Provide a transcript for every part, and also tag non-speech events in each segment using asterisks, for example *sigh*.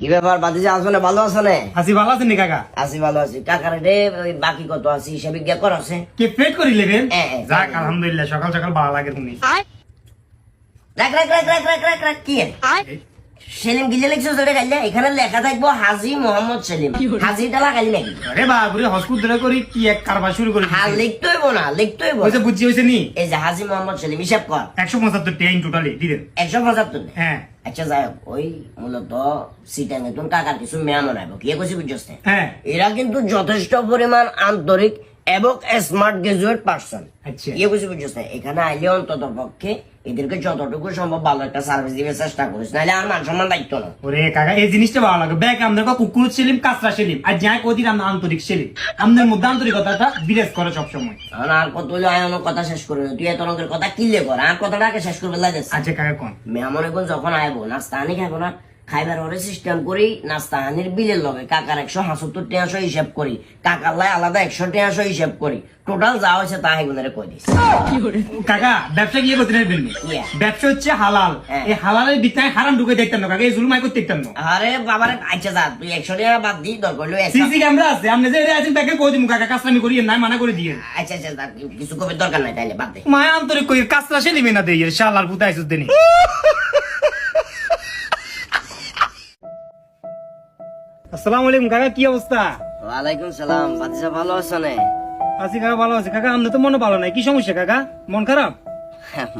কি ব্যাপার বাতিজা আসনে ভালো আছে না? আসি ভালো আছেন কাকা? আছি ভালো আছি। কাকার রে বাকি কত আছে হিসাবে গিয়া কর আছে। কে পেট করি লেবেন। যাক আলহামদুলিল্লাহ সকাল সকাল ভালো লাগে তুমি। রাখ রাখ রাখ রাখ রাখ রাখ রাখ কি সেলিম গিলে লিখছো সেটা গাইলে এখানে লেখা থাকব হাজি মোহাম্মদ সেলিম। হাজিটা লাগালি নাকি? আরে বাবুরে হসপিটালে করি কি এক কারবার শুরু করে হ্যাঁ লিখতে হইব না লিখতে হইব বুঝছি হয়েছে নি? এই যে হাজি মোহাম্মদ সেলিম হিসাব কর। একশো পঁচাত্তর টেন টোটালি দিলেন একশো পঁচাত্তর হ্যাঁ। আচ্ছা যাই হোক ওই মূলত সিটাং নতুন কাকার কিছু মেয়ামন আইব কি কইছি বুঝছস হ্যাঁ। এরা কিন্তু যথেষ্ট পরিমাণ আন্তরিক এবং স্মার্ট গ্রাজুয়েট পার্সন ইয়ে বুঝি বুঝছিস না এখানে আইলে অন্তত পক্ষে এদেরকে যতটুকু সম্ভব ভালো একটা সার্ভিস দিবে চেষ্টা করিস নাহলে আর মান সম্মান দায়িত্ব না। ওরে কাকা এই জিনিসটা ভালো লাগে। ব্যাগ আমাদের কুকুর সেলিম কাঁচরা সেলিম আর যাই কদিন আমরা আন্তরিক সেলিম। আমাদের মধ্যে আন্তরিকতাটা বিরাজ করে সবসময়। আর কত হইল আয়ন কথা শেষ করবে তুই এত রঙের কথা কিনলে কর আর কথাটা আগে শেষ করবে লাগে আচ্ছা কাকা কোন। মেহমান এখন যখন আইবো নাস্তা আনি খাইবো না খাইবার পরে সিস্টেম করি নাস্তা আনির বিলের লগে। কাকার একশো হাসত্তর টেঁয়াশো হিসাব করি কাকার লাই আলাদা একশো টেঁয়াশো হিসাব করি। টোটাল যা হয়েছে তা হেগুনারে কই দিস কাকা ব্যবসা গিয়ে করতে নেবেন ব্যবসা হচ্ছে হালাল। হ্যাঁ। এই হালালের বিতায় হারাম ঢুকে দেখতাম না কাকা এই জুলুমাই করতে দেখতাম না। আরে বাবারে আচ্ছা যা তুই একশো টাকা বাদ দিই দরকার একটা- সিসি ক্যামেরা আছে আপনি যে এটা আছেন তাকে কই দিমু কাকা কাজটা করি নাই মানা করে দিয়ে। আচ্ছা আচ্ছা কিছু কবে দরকার নাই তাইলে বাদ দে। মায়া আন্তরিক কই কাজটা সে নিবে না দেই শালার পুতা দেনি। *laughs* আসসালামু আলাইকুম কাকা কি অবস্থা? ওয়ালাইকুম সালাম বাতিসা ভালো আছো কাকা ভালো আছে। কাকা আমাদের তো মনে ভালো নাই। কি সমস্যা কাকা? মন খারাপ?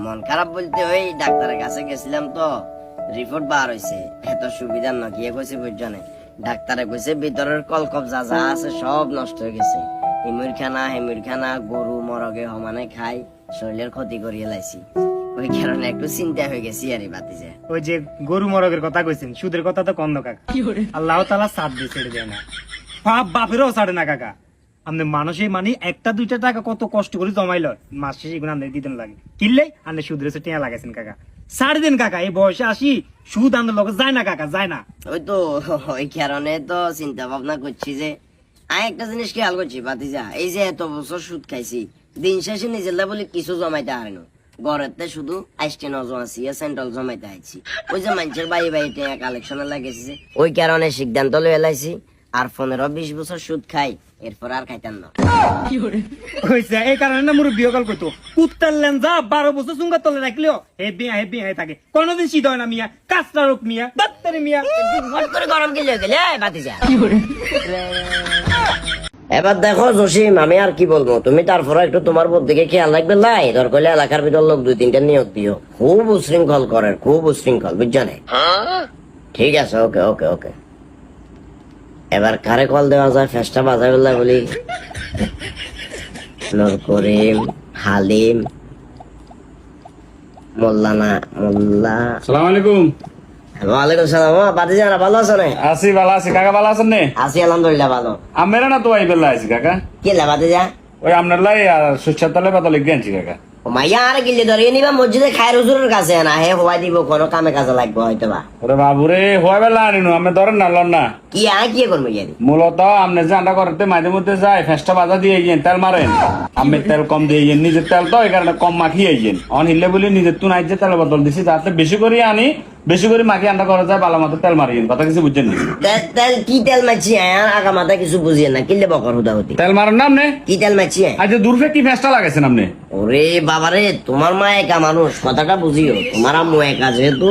মন খারাপ বলতে ওই ডাক্তারের কাছে গেছিলাম তো রিপোর্ট বার হইছে। এত সুবিধা না গিয়ে কইছে বুঝছনে ডাক্তারে কইছে ভিতরের কলকপ যা যা আছে সব নষ্ট হয়ে গেছে। হিমুর খানা হেমুর খানা গরু মরগে সমানে খাই শরীরের ক্ষতি করিয়ে লাইছি। ওই কারণে একটু চিন্তা হয়ে গেছি আরে বাতিজা ওই যে গরু মরগের কথা কইছেন সুদের কথা তো কন্দ কাকা। আল্লাহ তালা সাথ দিয়ে ছেড়ে দেয় না। বাপ বাপেরও ছাড়ে না কাকা। আপনি মানে একটা দুইটা টাকা কত কষ্ট করে জমাইল। মাস শেষে এগুলো দিতেন লাগে। আপনি সুদের টিয়া লাগাইছেন কাকা। ছাড় দিন কাকা এই বয়সে আসি সুদ আমাদের লগে যায় না কাকা যায় না। ওই তো ওই কারণে তো চিন্তা ভাবনা করছি যে আমি একটা জিনিস খেয়াল করছি বাতিজা এই যে এত বছর সুদ খাইছি দিন শেষে নিজের বলে কিছু জমাইতে হারেন ঘরেতে শুধু আইসটেন জমাছি সেন্ট্রাল জমাইতে আইছি। ওই যে মানুষের বাই বাই টেয়া কালেকশনে লাগেছে ওই কারণে সিদ্ধান্ত লয়ে এলাইছি আর পনেরো বিশ বছর সুদ খাই এরপর আর খাইতাম না। হয়েছে এই কারণে না মুরব্বী কল করতো কুত্তার লেনজা বারো বছর চুঙ্গা তলে রাখলেও হে বিয়া হে বিয়া হে থাকে। কোনোদিন শীত হয় না মিয়া কাঁচটা রোগ মিয়া ডাক্তারি মিয়া। হট করে গরম গেলে গেলে বাতিজা এবার দেখো জসিম, আমি আর কি বলব? তুমি তারপরে একটু তোমার দিকে খেয়াল রাখবে? লাই দরকার হলে এলাকার ভিতর লোক দুই তিনটা নিয়োগ দিও। খুব উশৃঙ্খল করে খুব উশৃঙ্খল, বুঝছ ঠিক আছে, ওকে ওকে ওকে। এবার কারে কল দেওয়া যায়? ফেসটা বাজাই বললা বলি। নূর করিম, হালিম, মোল্লানা, মোল্লা। সালাম আলাইকুম। ওয়ালাইকুম সালাম। জানা ভালো আছো না? আছি ভালো আছি। কাকা ভালো আছেন নে? আছি আলহামদুলিল্লাহ ভালো। আমেরা না তো আই বেলা আছি কাকা? কি লা বাতি যা ওই আপনার লাই সুচ্ছার তলে পাতা লিখে আনছি কাকা। ও মাইয়া আর গিলে ধরিয়ে নিবা মসজিদে খায়ের হুজুরের কাছে না হে দিব কোনো কামে কাজে লাগবে হয়তো বা ওরে বাবুরে হওয়া বেলা আনিনু আমি ধরেন না লন না। কি কি করব ইয়ারি মূলত আপনি যে আন্ডা করতে মাঝে মধ্যে যায় ফেসটা বাজা দিয়ে গিয়ে তেল মারেন। আমি তেল কম দিয়ে গিয়ে নিজের তেল তো এই কারণে কম মাখিয়ে গিয়ে। অন হিললে বলে নিজের তুন আইজে তেল বদল দিছি তাতে বেশি করে আনি বেশি করে মাখি আন্ডা করা যায় ভালো মতো তেল মারিয়ে কথা কিছু বুঝছেন নি? তেল কি তেল মাছি আর আগা মাথা কিছু বুঝিয়ে না। কিনলে বকর হুদা হতি তেল মারেন না? আপনি কি তেল মাছি আজ দূরফে কি ফেসটা লাগাইছেন আপনি? ওরে বাবারে তোমার মা একা মানুষ কথাটা বুঝিও। তোমার আম্মু একা যেহেতু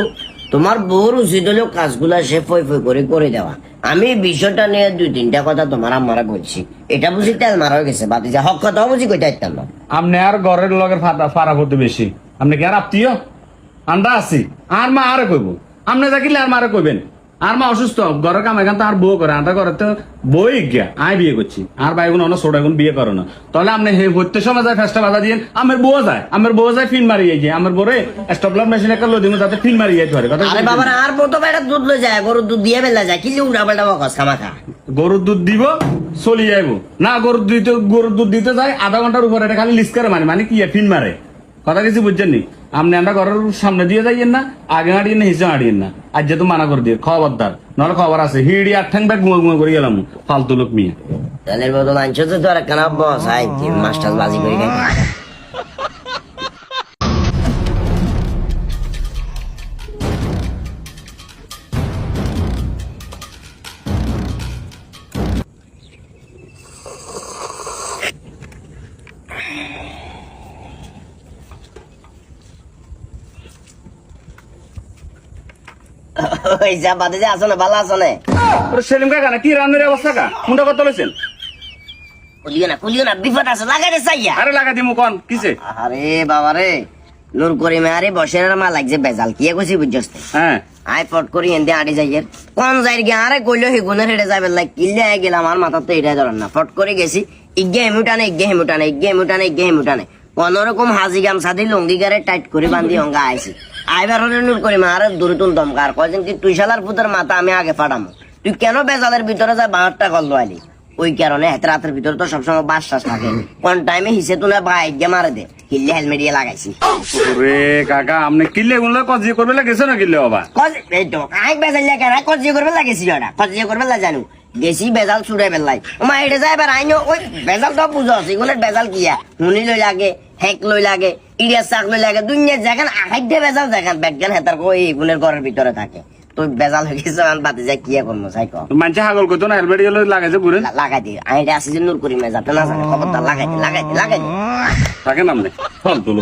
তোমার বউর উচিত হলেও কাজগুলা সে ফই ফই করে করে দেওয়া। আমি বিষয়টা নিয়ে দুই তিনটা কথা তোমার আম্মারা বলছি। এটা বুঝি তেল মারা হয়ে গেছে বাতি যা। হক কথাও বুঝি কইতে পারতাম না। আপনি আর ঘরের লগের ফাটা ফাড়া পড়তে বেশি। আপনি কি আর আত্মীয়? আমরা আছি। আর মা আরে কইব? আপনি থাকিলে আর মারে কইবেন। আর মা অসুস্থ ঘরের কাম এখান তো আর বউ করে আন্টা ঘরে তো বই গিয়া। আয় বিয়ে করছি। আর ভাই অন্য ছোট এখন বিয়ে করো না। তাহলে আপনি হে হইতে সময় যায় ফেসটা বাধা দিয়ে আমার বউ যায়। আমার বউ যায় ফিন মারিয়ে গিয়ে। আমার বউরে স্টপলার মেশিন একটা লোদিমু তাতে ফিন মারিয়ে যেতে পারে। কথা আরে বাবার আর বউ তো বেটা দুধ লই যায় গরুর দুধ দিয়ে বেলা যায়। কি উল্টা পাল্টা বকস খামাখা? গরুর দুধ দিব চলি যাইব না গরুর দিতে গরুর দুধ দিতে যায় আধা ঘণ্টার উপরে এটা খালি লিস্ট করে মানে মানে কি ফিন মারে? কথা কিছু বুঝছেন নি? আপনি আমরা ঘরের সামনে দিয়ে যাইয়েন না, আগে হাঁটিয়ে না হিসেবে আড়িয়েন না। আজ যেহেতু মানা করে দিয়ে, খবরদার। নাহলে খবর আছে, হিড়ি আট ঠেং ব্যাগ গুঁয়া গুঁয়া করে গেলাম, ফালতু লোক মিয়া। তেলের বদল আনছো তো আর কেন বস? আই মাস্টার বাজি করে ওই যা বাদে যে আসো না ভালো আসো না? ওরে সেলিম কাকা না কি রান্নার অবস্থা কা মুন্ডা কত লইছেন? কুলিও না কুলিও না বিপদ আছে লাগাই রে চাইয়া। আরে লাগা দিমু কোন কিসে? আরে বাবা রে নূর করিমে আরে বসে মা লাগছে বেজাল কি কইছি বুঝছস হ্যাঁ। আই পট করি এনদে আড়ি যাইয়ের। কোন যাইর গে আরে কইলো হে গুনের হেডে যাবে লাইক কিল্লে আই গেলাম আমার মাথা তো এটাই ধরেন না। ফট করে গেছি ইগে হেমুটানে ইগে হেমুটানে ইগে হেমুটানে ইগে হেমুটানে কোন রকম হাজি গামছা দি লঙ্গি গারে টাইট করে বান্ধি হঙ্গা আইছি। আইবার হলে নূর করিমে আরে দূরে তুল দমকার কয়জন কি তুই শালার পুতের মাথা আমি আগে ফাটামো তুই কেন বেজালের ভিতরে যা বাহারটা গল্ল আইলি ওই কারণে হাতে রাতের ভিতরে তো সবসময় বাস টাস থাকে। কোন টাইমে হিসে তুলে বাইক গে মারে দে। কিল্লে হেলমেট দিয়ে লাগাইছি। ওরে কাকা আপনি কিল্লে গুলো কজি করবে লাগেছে না কিল্লে বাবা? কজ এই তো আই বেজাল লেখা না কজিয়ে করবে লাগেছি ওটা। কজিয়ে করবে লা জানু। গেছি বেজাল ছুড়ে বেলাই ওমা এটা যাই এবার আইনো ওই বেজাল তো বুঝো এগুলোর বেজাল কিয়া? হুনি লই লাগে হেক লই লাগে ইডিয়া শাক লই লাগে দুনিয়া যেখান দিয়ে বেজাল যেখান ব্যাগখান হেতার কই এগুলোর ঘরের ভিতরে থাকে। তুই বেজাল হয়ে গেছে আমি বাতি যাই কিয়া করব সাই কর মানুষে হাগল করতো না হেলমেট গেলে লাগাইছে ঘুরে লা- লাগাই দি আমি এটা আসি যে নূর করি মে যাতে না জানে খবরদার লাগাই দি লাগাই লাগাই থাকে থাকেন আপনি ফল তুলো